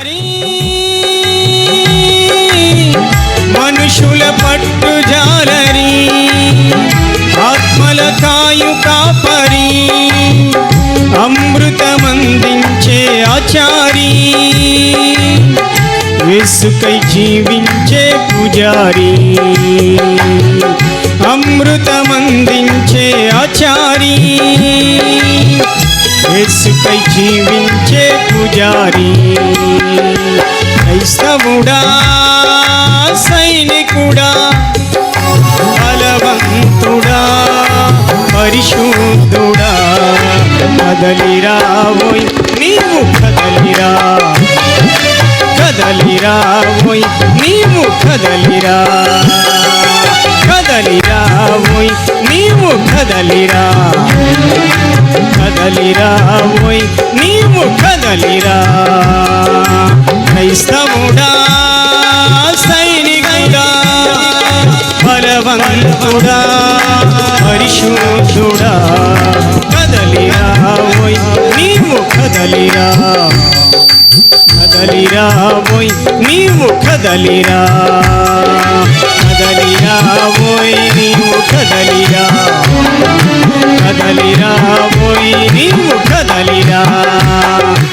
జాలరి మనుషుల పట్టు జాలరి ఆత్మల కాయు కాపరి అమృతమందించే ఆచారి వేసుకై జీవించే పూజారి అమృతమందించే ఆచారి. వేసుకై జీవించే పూజారి. క్రైస్తవుడా సైనికుడా బలవంతుడా పరిశుద్ధుడా కదలిరా ఓయ్ నీవు కదలిరా. కదలిరా ఓయ్ నీవు కదలిరా. కదలిరా ఓయ్ నీవు కదలిరా. కదలిరా ఓయ్ నీవు కదలిరా. క్రైస్తవుడా సైనికుడా బలవంతుడా పరిశుద్ధుడా. కదలిరా ఓయ్ నీవు కదలిరా. కదలిరా ఓయ్ না